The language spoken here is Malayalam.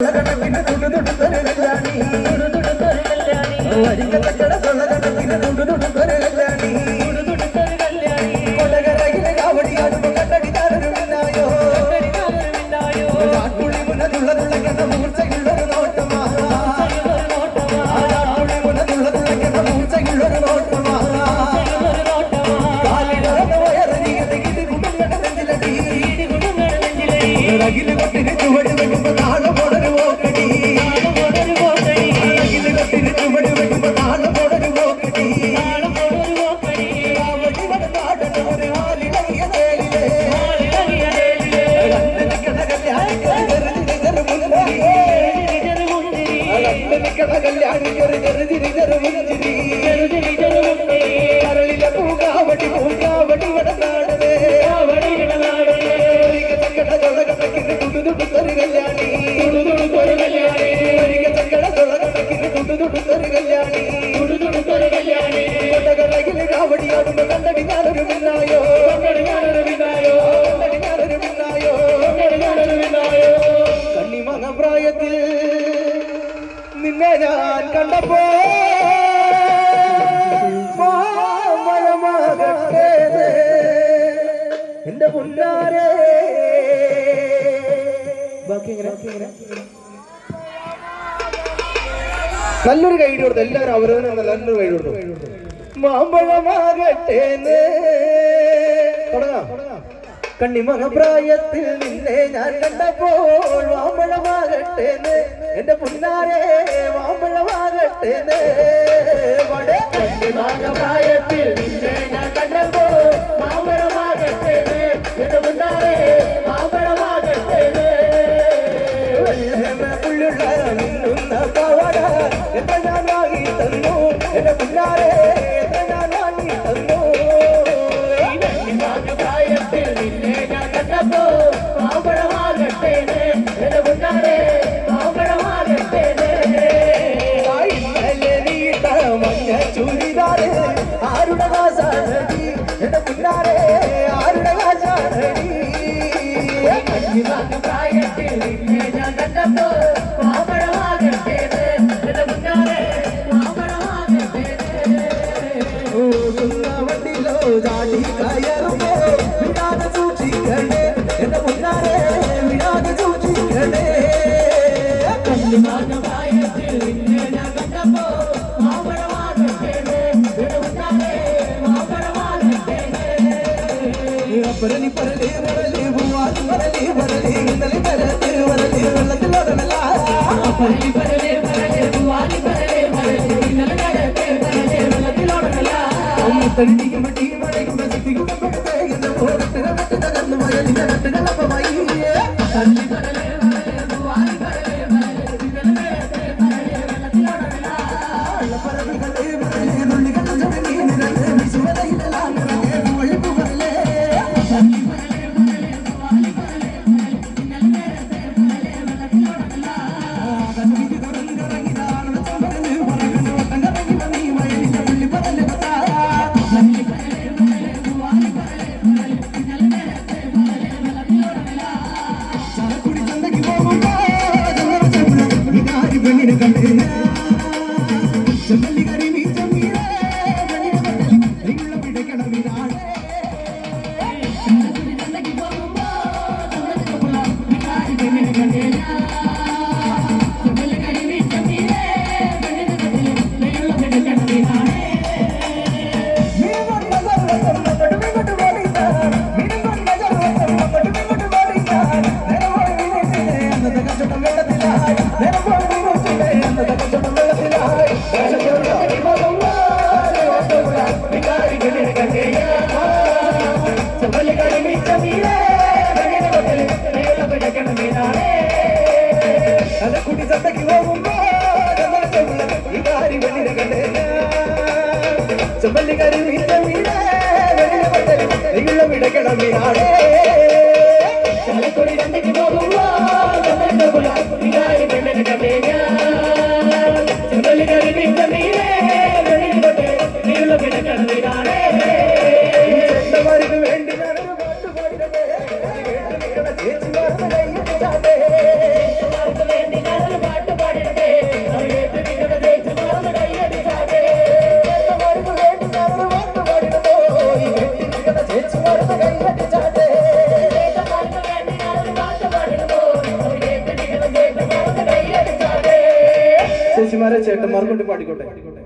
തുടുതുടുത്തൊരു കല്യാണി വരിക്കത്തക്കട തൊള്ളകടപ്പിന് തുടുതുടുത്തൊരു കല്യാണി. എങ്ങനെ? നല്ലൊരു കൈ കൊടുത്തു. എല്ലാവരും അവരവരും നല്ലൊരു കൈ കൊടുത്തു. മാമ്പഴമാകട്ടെ തുടങ്ങാം. കണ്ണിമക പ്രായത്തിൽ നിന്നെ ഞാൻ കണ്ടപ്പോൾ മാമ്പഴമാകട്ടെ എന്റെ പുന്നാരെ മാമ്പഴമാകട്ടെ കണ്ണിമക പുള്ളുള്ള നിന്നുന്ന പവട എത്ര ഞാൻ വാങ്ങി തന്നു എന്റെ പുന്നാരെ എത്ര ഞാൻ വാങ്ങി തന്നു പ്രായത്തിൽ നിന്നെ ഞാൻ കണ്ടപ്പോ മാമ്പഴമാകട്ടെ എന്റെ പുന്നാരെ മാമ്പഴമാകട്ടെ ഇന്നലെ നീട്ട മഞ്ഞ ചുരിദാറ് பரணி பரணி வரலே பூவாது வரலே வரலே இன்னலி பரத்து வரலே வெள்ளத்திலோட வெள்ளா பரணி பரணி வரலே பூவாது வரலே வரலே இன்னலி பரத்து வரலே வெள்ளத்திலோட வெள்ளா தண்ணிக்கு மட்டி Jamali Gari Jamali Gari குடி சந்தைக்கு போகும்போ விகாரி வெளியில கண்டே செவ்வள்ளி கருவி தமிழ விட கிளம்பினாடே ചേച്ചിമാരെ ചേട്ടന്മാർ കൊണ്ട് പാടിക്കോട്ടെ? പാടിക്കോട്ടെ?